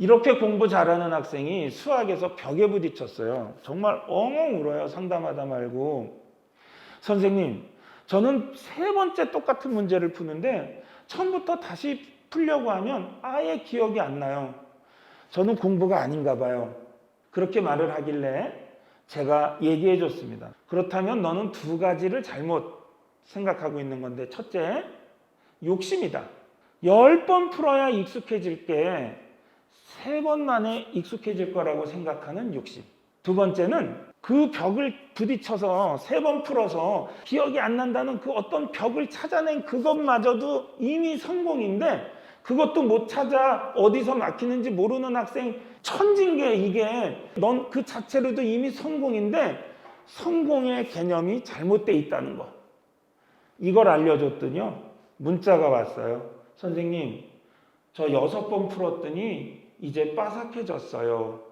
이렇게 공부 잘하는 학생이 수학에서 벽에 부딪혔어요. 정말 엉엉 울어요. 상담하다 말고. 선생님, 저는 세 번째 똑같은 문제를 푸는데 처음부터 다시 풀려고 하면 아예 기억이 안 나요. 저는 공부가 아닌가 봐요. 그렇게 말을 하길래 제가 얘기해 줬습니다. 그렇다면 너는 두 가지를 잘못 생각하고 있는 건데 첫째, 욕심이다. 열 번 풀어야 익숙해질 게 세 번 만에 익숙해질 거라고 생각하는 욕심. 두 번째는 그 벽을 부딪혀서 세 번 풀어서 기억이 안 난다는 그 어떤 벽을 찾아낸 그것마저도 이미 성공인데 그것도 못 찾아 어디서 막히는지 모르는 학생 천진 게 이게 넌 그 자체로도 이미 성공인데 성공의 개념이 잘못돼 있다는 거. 이걸 알려줬더니요. 문자가 왔어요. 선생님, 저 여섯 번 풀었더니 이제 빠삭해졌어요.